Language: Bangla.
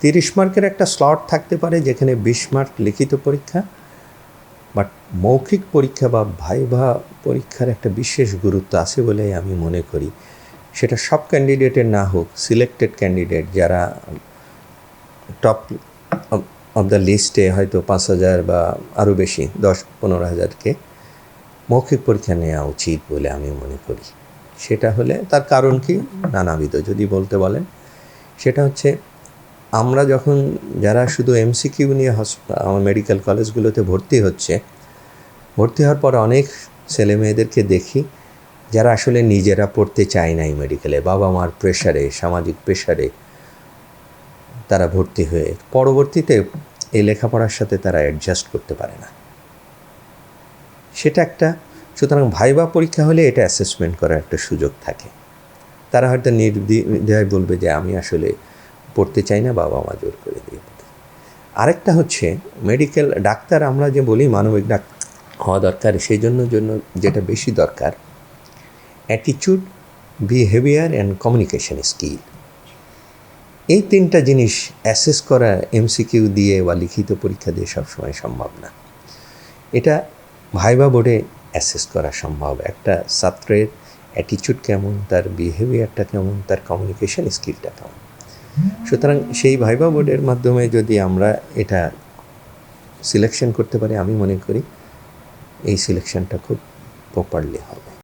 তিরিশ মার্কের একটা স্লট থাকতে পারে যেখানে বিশ মার্ক লিখিত পরীক্ষা বাট মৌখিক পরীক্ষা বা ভাইভা পরীক্ষার একটা বিশেষ গুরুত্ব আছে বলে আমি মনে করি। সেটা সব ক্যান্ডিডেটের না হোক সিলেক্টেড ক্যান্ডিডেট যারা টপ অফ দ্য লিস্টে হয়তো পাঁচ হাজার বা আরও বেশি, দশ, পনেরো হাজারকে মৌখিক পরীক্ষা নেওয়া উচিত বলে আমি মনে করি। সেটা হলে তার কারণ কি? নানাবিধ। যদি বলতে বলেন, সেটা হচ্ছে আমরা যখন, যারা শুধু এমসিকিউ নিয়ে হসপ- আমার মেডিকেল কলেজগুলোতে ভর্তি হচ্ছে, ভর্তি হওয়ার পর অনেক ছেলে মেয়েদেরকে দেখি, যারা আসলে নিজেরা পড়তে চায় নাই মেডিকেলে বাবা মার প্রেশারে সামাজিক প্রেশারে তারা ভর্তি হয়ে, পরবর্তীতে এই লেখাপড়ার সাথে তারা অ্যাডজাস্ট করতে পারে না। সেটা একটা, সুতরাং ভাইবা পরীক্ষা হলে এটা অ্যাসেসমেন্ট করার একটা সুযোগ থাকে। তারা হয়তো নির্দ্বিধায় বলবে যে আমি আসলে পড়তে চাই না, বাবা মা জোর করে দিয়ে। আরেকটা হচ্ছে মেডিকেল ডাক্তার আমরা যে বলি, মানবিক ডাক্তার হওয়া দরকার সেই জন্য জন্য যেটা বেশি দরকার অ্যাটিচিউড বিহেভিয়ার অ্যান্ড কমিউনিকেশন স্কিল এই তিনটা জিনিস অ্যাসেস করা এমসিকিউ দিয়ে বা লিখিত পরীক্ষা দিয়ে সবসময় সম্ভব না। এটা ভাইবা বোর্ডে অ্যাসেস করা সম্ভব। একটা ছাত্রের অ্যাটিচিউড কেমন, তার বিহেভিয়ারটা কেমন, তার কমিউনিকেশন স্কিলটা কেমন। সুতরাং সেই ভাইবা বোর্ডের মাধ্যমে যদি আমরা এটা সিলেকশন করতে পারি, আমি মনে করি এই সিলেকশনটা খুব প্রপারলি হবে।